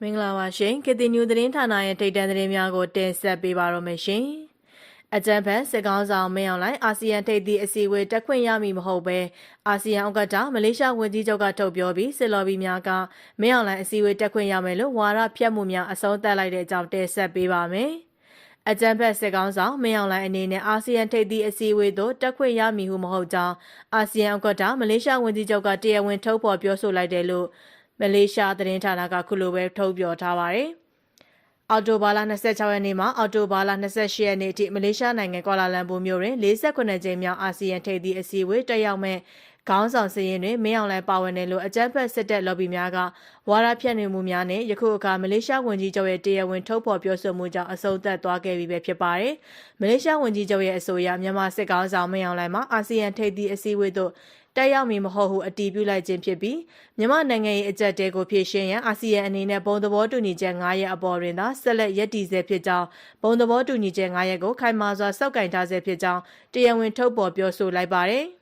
မင်္ဂလာပါရှင်ကတိညူသတင်းဌာနရဲ့ထိပ်တန်းသတင်းများကိုတင်ဆက်ပေးပါတော့မယ်ရှင်အကြံဖက်စစ်ကောင်းဆောင်မင်းအောင်လှိုင်အာဆီယံထိပ်သီးအစည်းအဝေးတက်ခွင့်ရမည်မဟုတ်ပဲအာဆီယံဥက္ကဋ္ဌမလေးရှားဝန်ကြီးချုပ်ကထုတ်ပြောပြီးစစ်လော်ဘီများကမင်းအောင်လှိုင်အစည်းအဝေးတက်ခွင့်ရမယ်လို့ဝါရဖြတ်မှုများအဆုံးသတ်လိုက်တဲ့အကြောင်းတင်ဆက်ပေးပါမယ် အကြံဖက်စစ်ကောင်းဆောင်မင်းအောင်လှိုင်အနေနဲ့အာဆီယံထိပ်သီးအစည်းအဝေးသို့တက်ခွင့်ရမည်ဟုမဟုတ်ကြောင်းအာဆီယံဥက္ကဋ္ဌမလေးရှားဝန်ကြီးချုပ်ကတရားဝင်ထုတ်ဖော်ပြောဆိုလိုက်တယ်လို့မလေးရှားသတင်းဌာနကခုလိုပဲထုတ်ပြောထားပါတယ်။အော်တိုဘာလ26ရက်နေ့မှာအော်တိုဘာလ28ရက်နေ့အထိမလေးရှားနိုင်ငံကွာလာလမ်ပူမြို့တွင်48ကြိမ်မြောက်အာဆီယံထိပ်သီးအစည်းအဝေးတက်ရောက်မဲ့ ခေါင်းဆောင်စည်ရင်တွင်မင်းအောင်လှိုင်ပါဝင်တယ်လို့အကြမ်းဖက်စစ်တပ်လော်ဘီများကဝါရဖြန့်နေမှုများနဲ့ယခုအခါမလေးရှားဝန်ကြီးချုပ်ရဲ့တရားဝင်ထုတ်ဖော်ပြောဆိုမှုကြောင့်အဆုံးသတ်သွားခဲ့ပြီပဲဖြစ်ပါတယ်။မလေးရှားဝန်ကြီးချုပ်ရဲ့အဆိုအရမြန်မာစစ်ကောင်ဆောင်မင်းအောင်လှိုင်မှာအာဆီယံထိပ်သီးအစည်းအဝေးသို့တက်ရောက်မည်မဟုတ်ဟုအတည်ပြုလိုက်ခြင်းဖြစ်ပြီးမြန်မာနိုင်ငံရဲ့အကြက်တဲကိုဖြည့်ရှင်းရန်အာဆီယံအနေနဲ့ဘုံသဘောတူညီချက်9ရက်အပေါ်တွင်သာဆက်လက်ရည်တည်ဆဲဖြစ်ကြောင်းဘုံသဘောတူညီချက်9ရက်ကိုခိုင်မာစွာစောင့်ကင်ထားဆဲဖြစ်ကြောင်းတရားဝင်ထုတ်ပေါ်ပြောဆိုလိုက်ပါတယ်။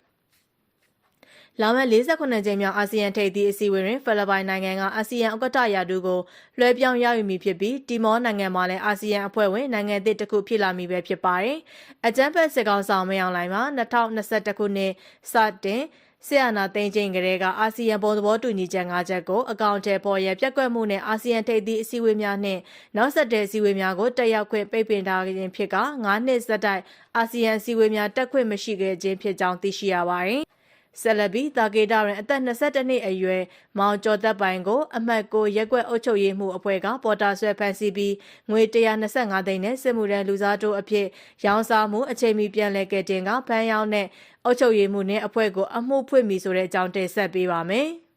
လာမယ့်48ကြိမ်မြောက်အာဆီယံထိပ်သီးအစည်းအဝေးတွင်ဖိလစ်ပိုင်နိုင်ငံကအာဆီယံဥက္ကဋ္ဌရာထူးကိုလွှဲပြောင်းရယူမည်ဖြစ်ပြီးတီမောနိုင်ငံမှာလည်းအာဆီယံအဖွဲ့ဝင်နိုင်ငံသစ်တစ်ခုဖြစ်လာမည်ပဲဖြစ်ပါတယ်။အကြမ်းဖက်စစ်ကောင်ဆောင်မရောက်လိုက်မှာ2021ခုနှစ်စတင်ဆီယနာသိန်းချင်းကလေးကအာဆီယံဘုံသဘောတူညီချက်၅ချက်ကိုအကောင့်ထဲပေါ်ရပြက်ကွက်မှုနဲ့အာဆီယံထိပ်သီးအစည်းအဝေးများနဲ့နောက်ဆက်တွဲအစည်းအဝေးများကိုတက်ရောက်ခွင့်ပိတ်ပင်ထားခြင်းဖြစ်က9နှစ်ဆက်တိုက်အာဆီယံအစည်းအဝေးများတက်ခွင့်မရှိခဲ့ခြင်းဖြစ်ကြောင်းသိရှိရပါတယ်။ ဆက်လက်ပြီးတာကေတာရင်အသက်22နှစ်အရွယ်မောင်ကျော်သက်ပိုင်ကို အမှတ်ကိုရက်ွက်အုပ်ချုပ်ရေးမှုအဖွဲ့ကပေါ်တာဆွဲဖမ်းဆီးပြီးငွေ125သိန်းနဲ့စစ်မှုထမ်းလူစားတို့အဖြစ်ရောင်းစားမှုအချိန်မီပြန်လည်ကယ်တင်ကဖမ်းရောင်းတဲ့အုပ်ချုပ်ရေးမှုနဲ့အဖွဲ့ကိုအမှုဖွင့်မိဆိုတဲ့အကြောင်းတင်ဆက်ပေးပါမယ်။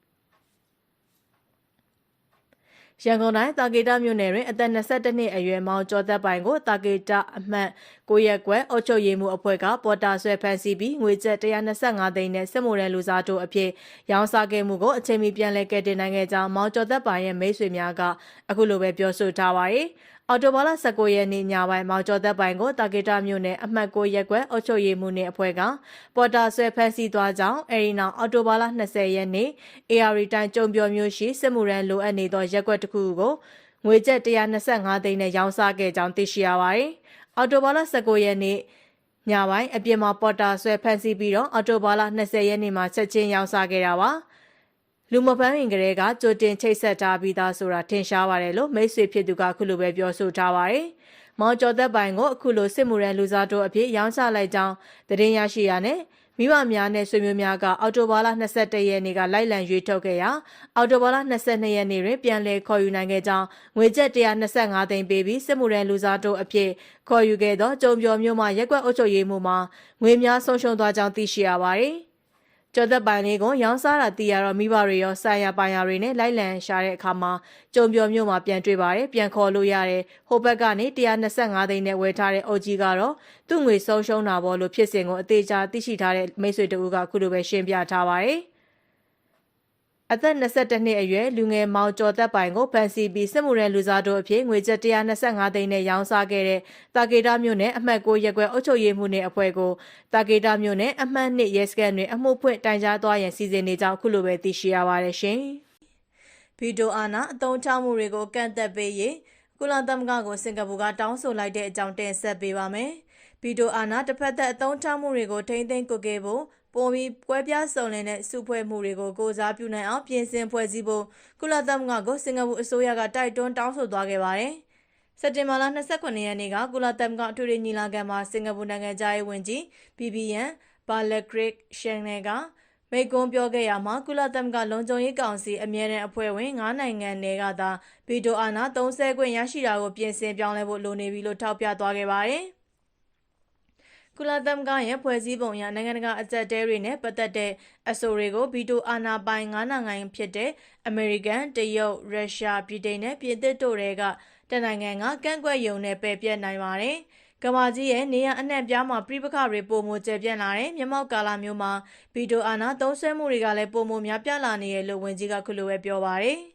ရန်ကုန်တိုင်းတာကေတာမြို့နယ်တွင်အသက်22နှစ်အရွယ်မောင်ကျော်သက်ပိုင်ကိုတာကေတာအမှတ်9ရက်ကွယ်အုပ်ချုပ်ရေးမှုအဖွဲ့ကပေါ်တာဆွဲဖမ်းဆီးပြီးငွေကျပ်125သိန်းနဲ့စစ်မိုရန်လူစားတို့အဖြစ်ရောင်းစားခဲ့မှုကိုအချိန်မီပြန်လည်ကယ်တင်နိုင်ခဲ့ကြောင်းမောင်ကျော်သက်ပိုင်ရဲ့မိတ်ဆွေများကအခုလိုပဲပြောဆိုထားပါတယ်။ အော်တိုဘာလ19ရက်နေ့ညပိုင်းမောင်ကျော်သက်ပိုင်ကိုတာဂီတာမြို့နယ်အမှတ်9ရက်ကွယ်အုပ်ချုပ်ရေးမှူးနှင့်အဖွဲ့ကပေါ်တာဆွဲဖမ်းဆီးသွားကြောင်းအဲဒီနောက်အော်တိုဘာလ20ရက်နေ့ AR တိုင်းကြုံပြောမျိုးရှိစစ်မှုရန်လိုအပ်နေသောရက်ကွက်တစ်ခုကိုငွေကျပ်125သိန်းနဲ့ရောင်းစားခဲ့ကြောင်းသိရှိရပါတယ်။အော်တိုဘာလ19ရက်နေ့ညပိုင်းအပြင်မှာပေါ်တာဆွဲဖမ်းဆီးပြီးတော့အော်တိုဘာလ20ရက်နေ့မှာချက်ချင်းရောင်းစားခဲ့တာပါ။ လူမပန်းရင်ကလေးကကြိုတင်ချိတ်ဆက်ထားပြီးသားဆိုတာထင်ရှားပါတယ်လို့မိတ်ဆွေဖြစ်သူကခုလိုပဲပြောဆိုထားပါတယ်။မောင်ကျော်သက်ပိုင်ကိုအခုလိုစစ်မှုရန်လူစားတို့အဖြစ်ရောင်းချလိုက်ကြောင်းသတင်းရရှိရတဲ့မိဘများနဲ့ဆွေမျိုးများကအော်တိုဘာလ22ရက်နေ့ကလိုက်လံရွေးထုတ်ခဲ့ရာအော်တိုဘာလ22ရက်နေ့တွင်ပြန်လည်ခေါ်ယူနိုင်ခဲ့ကြောင်းငွေကျပ်125သိန်းပေးပြီးစစ်မှုရန်လူစားတို့အဖြစ်ခေါ်ယူခဲ့သောကြုံပြော်မျိုးမှရက်ကွက်အုပ်ချုပ်ရေးမှုမှာငွေများဆုံးရှုံးသွားကြောင်းသိရှိရပါတယ်။ ကျော်သက်ပိုင်လေးကိုရောင်းစားတာတည်ရတော့မိဘတွေရောဆိုင်ရပိုင်ရတွေနဲ့လိုက်လံရှာတဲ့အခါမှာကြုံပြော်မျိုးမှာပြန်တွေ့ပါတယ်ပြန်ခေါ်လို့ရတယ်ဟိုဘက်ကနေ125သိန်းနဲ့ဝယ်ထားတဲ့အုပ်ကြီးကတော့သူ့ငွေဆုံးရှုံးတာပေါ့လို့ဖြစ်စဉ်ကိုအသေးချာသိရှိထားတဲ့မိတ်ဆွေတို့ကခုလိုပဲရှင်းပြထားပါတယ် အသက်22နှစ်အရွယ်လူငယ်မောင်ကျော်သက်ပိုင်ကိုဖန်စီပြီးစစ်မှုရန်လူစားတို့အဖြစ်ငွေကျပ်125သိန်းနဲ့ရောင်းစားခဲ့တဲ့တာကေတာမြို့နယ်အမှတ်6ရက်ကွယ်အုပ်ချုပ်ရေးမှူးနယ်အဖွဲ့ကိုတာကေတာမြို့နယ်အမှတ်2ရဲစခန်းတွင်အမှုဖွင့်တိုင်ကြားသွားရန်စီစဉ်နေကြောင်းခုလိုပဲသိရှိရပါတယ်ရှင်။ဗီတိုအာနာအသုံးချမှုတွေကိုကန့်သက်ပေးရေးကုလသမဂ္ဂကိုစင်ကာပူကတောင်းဆိုလိုက်တဲ့အကြောင်းတင်ဆက်ပေးပါမယ်။ဗီတိုအာနာတစ်ဖက်သက်အသုံးချမှုတွေကိုထိမ့်သိမ်းကုတ်ခဲ့ဖို့ ပုံပြီးကွဲပြားစုံလင်တဲ့စုဖွဲ့မှုတွေကိုကိုစားပြုနိုင်အောင်ပြင်ဆင်ဖွဲ့စည်းဖို့ကုလသမဂ္ဂကိုစင်ကာပူအစိုးရကတိုက်တွန်းတောင်းဆိုသွားခဲ့ပါတယ်။စက်တင်ဘာလ29ရက်နေ့ကကုလသမဂ္ဂအထွေထွေညီလာခံမှာစင်ကာပူနိုင်ငံသားရေးဝန်ကြီး BBN ဘာလက်ဂရစ်ရှန်နယ်ကမိကွန်းပြောခဲ့ရမှာကုလသမဂ္ဂလုံခြုံရေးကောင်စီအမြဲတမ်းအဖွဲ့ဝင်9နိုင်ငံတွေကသာဗီတိုအာဏာ30ခွင့်ရရှိတာကိုပြင်ဆင်ပြောင်းလဲဖို့လိုနေပြီလို့ထောက်ပြသွားခဲ့ပါတယ်။ ကုလသမဂ္ဂရဲ့ဖွဲ့စည်းပုံအရနိုင်ငံတကာအကြက်တဲတွေနဲ့ပတ်သက်တဲ့အဆိုတွေကိုဗီတိုအာဏာပိုင်၅နိုင်ငံဖြစ်တဲ့အမေရိကန်၊တရုတ်၊ရုရှား၊ဗြိတိန်နဲ့ပြင်သစ်တို့တွေကတနိုင်ငံကကန့်ကွက်ယုံနဲ့ပယ်ပြတ်နိုင်ပါတယ်။ကမာကြီးရဲ့နေရအနှံ့ပြားမှာပြိပခတွေပုံမကျပြန့်လာတဲ့မြမောက်ကာလာမျိုးမှာဗီတိုအာဏာသုံးဆွဲမှုတွေကလည်းပုံမများပြလာနေရလို့ဝန်ကြီးကခုလိုပဲပြောပါတယ်။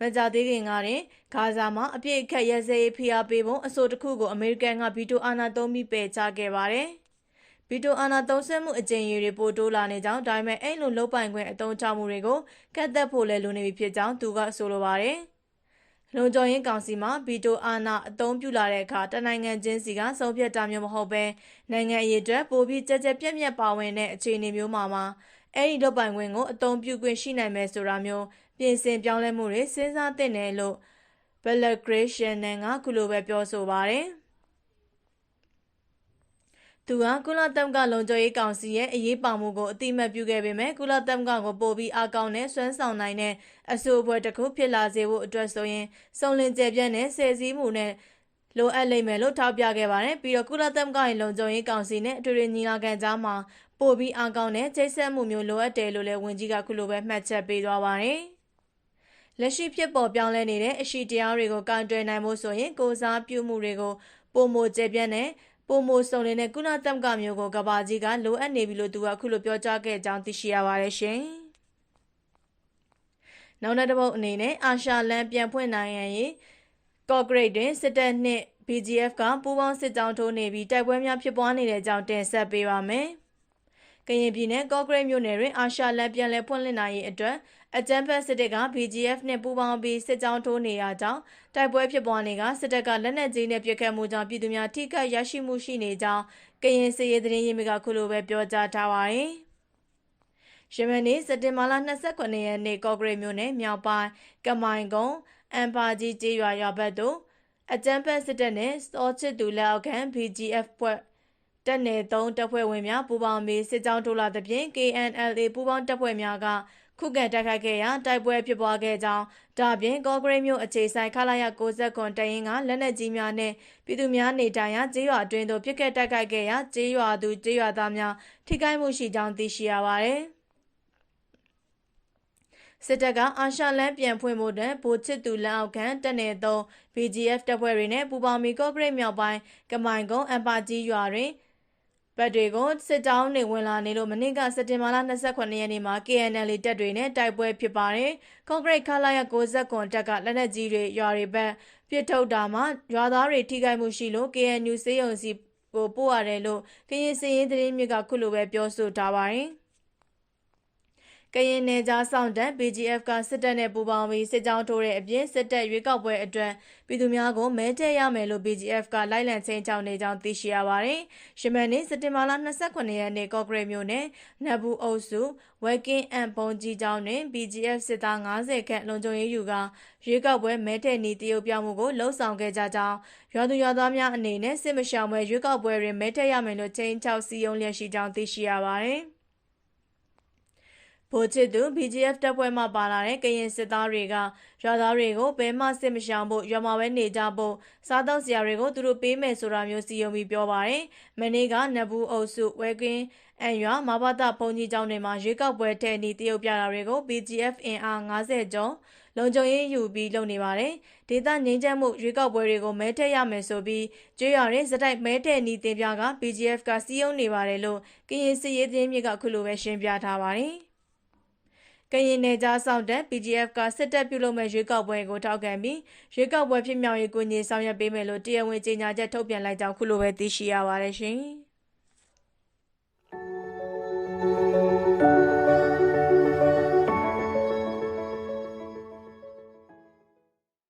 မကြသေးခင်ကတင်ဂါဇာမှာအပြစ်အခတ်ရဲစဲရေးဖိအားပေးပုံအဆိုတစ်ခုကိုအမေရိကန်ကဗီတိုအာဏာသုံးပြီးပယ်ချခဲ့ပါတယ်။ဗီတိုအာဏာသုံးစွဲမှုအကြိမ်ရေတွေပိုတိုးလာနေကြောင်းဒါပေမဲ့အဲ့လိုလုတ်ပိုင်ခွင့်အသုံးချမှုတွေကိုကတ်သက်ဖို့လည်းလိုနေပြီဖြစ်ကြောင်းသူကဆိုလိုပါတယ်။လုံခြုံရေးကောင်စီမှာဗီတိုအာဏာအသုံးပြုလာတဲ့အခါတနိုင်ငံချင်းစီကဆုံးဖြတ်တာမျိုးမဟုတ်ဘဲနိုင်ငံရေးအတွက်ပိုပြီးကြကြပြက်ပြက်ပါဝင်တဲ့အခြေအနေမျိုးမှာမှာ အဲ့ဒီလုတ်ပိုင်ခွင့်ကိုအသုံးပြုခွင့်ရှိနိုင်မယ်ဆိုတာမျိုးပြင်ဆင်ပြောင်းလဲမှုတွေစဉ်းစားသင့်တယ်လို့ Belgratian ကခုလိုပဲပြောဆိုပါတယ်။သူကကုလသမဂ္ဂလုံခြုံရေးကောင်စီရဲ့အရေးပါမှုကိုအတိအမှတ်ပြုခဲ့ပေမဲ့ကုလသမဂ္ဂကိုပို့ပြီးအကောင့်နဲ့ဆွမ်းဆောင်နိုင်တဲ့အဆိုအပွဲတစ်ခုဖြစ်လာစေဖို့အတွက်ဆိုရင်စုံလင်ကျပြန့်တဲ့ဆယ်စည်းမှုနဲ့လိုအပ်လိမ့်မယ်လို့ထောက်ပြခဲ့ပါတယ်ပြီးတော့ကုလသမဂ္ဂရဲ့လုံခြုံရေးကောင်စီနဲ့အထွေထွေညီလာခံကြားမှာ ပို့ပြီးအကောင့်နဲ့ချိတ်ဆက်မှုမျိုးလိုအပ်တယ်လို့လည်းဝန်ကြီးကခုလိုပဲမှတ်ချက်ပေးသွားပါတယ်လက်ရှိဖြစ်ပေါ်ပြောင်းလဲနေတဲ့အရှိတရားတွေကိုကန်တွယ်နိုင်ဖို့ဆိုရင်ကိုစားပြုမှုတွေကိုပုံမကျပြန့်တဲ့ပုံမိုစုံနေတဲ့ကုလသမဂ္ဂမျိုးကိုကဘာကြီးကလိုအပ်နေပြီလို့သူကအခုလိုပြောကြားခဲ့ကြောင်းသိရှိရပါတယ်ရှင်။နောက်တစ်ပုတ်အနေနဲ့အာရှလန်ပြန်ဖွင့်နိုင်ရန်ကော့ဂရိတ်တွင်စစ်တပ်နှင့် BGF ကပူးပေါင်းစစ်ကြောင်းထိုးနေပြီးတိုက်ပွဲများဖြစ်ပွားနေတဲ့အကြောင်းတင်ဆက်ပေးပါမယ်။ ကရင်ပြည်နယ်ကော့ဂရိတ်မြို့နယ်တွင်အာရှလန်ပြန်လည်ဖွင့်လှစ်နိုင်ရေးအတွက်အကြမ်းဖက်စစ်တပ်က BGF နှင့်ပူးပေါင်းပြီးစစ်ကြောင်းထိုးနေရကြောင်းတိုက်ပွဲဖြစ်ပွားနေကစစ်တပ်ကလက်နက်ကြီးနဲ့ပစ်ခတ်မှုကြောင့်ပြည်သူများထိခိုက်ရရှိမှုရှိနေကြောင်းကရင်စစ်ရေးသတင်းရင်းမြစ်ကခုလိုပဲပြောကြားထားပါတယ်။ယမန်နေ့စက်တင်ဘာလ29ရက်နေ့ကော့ဂရိတ်မြို့နယ်မြောက်ပိုင်းကမိုင်ကုန်းအန်ပါကြီးကျေးရွာရွာဘက်သို့အကြမ်းဖက်စစ်တပ်နဲ့စောချစ်သူလက်အောက်ခံ BGF ဖွဲ့ တပ်နယ်3တပ်ဖွဲ့ဝင်များပူးပေါင်းပြီးစစ်ကြောင်းထိုးလာသဖြင့် KNLA ပူးပေါင်းတပ်ဖွဲ့များကခုခံတိုက်ခိုက်ခဲ့ရာတိုက်ပွဲဖြစ်ပွားခဲ့ကြောင်းဒါပြင်ကော့ဂရိတ်မြို့အခြေဆိုင်ခလာရ69တရင်ကလက်နက်ကြီးများနဲ့ပြည်သူများနေထိုင်ရာကျေးရွာအတွင်းသို့ပြစ်ခတ်တိုက်ခိုက်ခဲ့ရာကျေးရွာသူကျေးရွာသားများထိခိုက်မှုရှိကြောင်းသိရှိရပါသည်စစ်တပ်ကအာရှလန်ပြန်ဖွင့်ဖို့တဲ့ဗိုလ်ချစ်သူလက်အောက်ခံတပ်နယ်သုံး BGF တပ်ဖွဲ့တွေနဲ့ပူးပေါင်းပြီးကော့ဂရိတ်မြောက်ပိုင်းကမိုင်ကုန်းအပကြီးရွာတွင် ဘက်တွေကိုစစ်တောင်းနေဝင်လာနေလို့မနေ့ကစက်တင်ဘာလ28ရက်နေ့မှာ KNL တပ်တွေနဲ့တိုက်ပွဲဖြစ်ပါတယ်။ကွန်ကရစ်ခလာရ60ကွန်တပ်ကလက်နက်ကြီးတွေရွာတွေဘက်ပစ်ထုတ်တာမှာရွာသားတွေထိခိုက်မှုရှိလို့ KNU စေယုံစီကိုပို့ရတယ်လို့ကရင်စည်ရင်သတင်းမြစ်ကခုလိုပဲပြောဆိုထားပါတယ်။ ကရင်နယ်ကြားဆောင်တပ် BGF ကစစ်တပ်နဲ့ပူးပေါင်းပြီးစစ်ကြောင်းထိုးတဲ့အပြင်စစ်တပ်ရွေးကောက်ပွဲအတွက်ပြည်သူများကိုမဲထည့်ရမယ်လို့ BGF ကလိုက်လံချင်းချောင်းနေကြောင်းသိရှိရပါတယ်။ရှမန်နေ့စက်တင်ဘာလ29ရက်နေ့ကော့ဂရိတ်မြို့နယ်နဘူးအုပ်စုဝက်ကင်းအန်ပုံကြီးကျောင်းတွင် BGF စစ်သား90ခန့်လုံခြုံရေးယူကရွေးကောက်ပွဲမဲထည့်နေတရုတ်ပြောင်းမှုကိုလှုံ့ဆော်ခဲ့ကြကြောင်းရွာသူရွာသားများအနေနဲ့စစ်မရှောင်ပွဲရွေးကောက်ပွဲတွင်မဲထည့်ရမယ်လို့ချင်းချောက်စီယုံလျက်ရှိကြောင်းသိရှိရပါတယ်။ ဗိုလ်ချစ်သူ BGF တပ်ဖွဲ့မှပါလာတဲ့ကရင်စစ်သားတွေကရွာသားတွေကိုဘဲမှစစ်မရှောင်ဖို့ရွာမှာပဲနေကြဖို့စားတောက်စရာတွေကိုသူတို့ပေးမယ်ဆိုတာမျိုးစီယုံပြီးပြောပါတယ်။မနေ့ကနဘူးအုပ်စုဝဲကင်းအန်ရွာမဘာသာဘုံကြီးကျောင်းတွေမှာရွေးကောက်ပွဲထဲနေတရုတ်ပြတာတွေကို BGF အင်အား90ကျော်လုံခြုံရေးယူပြီးလုပ်နေပါတယ်။ဒေသငင်းချမ်းမှုရွေးကောက်ပွဲတွေကိုမဲထည့်ရမယ်ဆိုပြီးကျွေးရတဲ့စတိုက်မဲထည့်နီတင်ပြက BGF ကစီးယုံနေပါတယ်လို့ကရင်စစ်ရေးသတင်းမြစ်ကခုလိုပဲရှင်းပြထားပါတယ်။ ကရင်နယ်ကြားဆောင်တပ် PDF ကစစ်တပ်ပြုလုပ်မဲ့ရွေးကောက်ပွဲကိုထောက်ခံပြီးရွေးကောက်ပွဲဖြစ်မြောက်ရေးကိုညင်ဆောင်ရွက်ပေးမယ်လို့တရားဝင်ကြေညာချက်ထုတ်ပြန်လိုက်ကြောင်းခုလိုပဲသိရှိရပါတယ်ရှင်။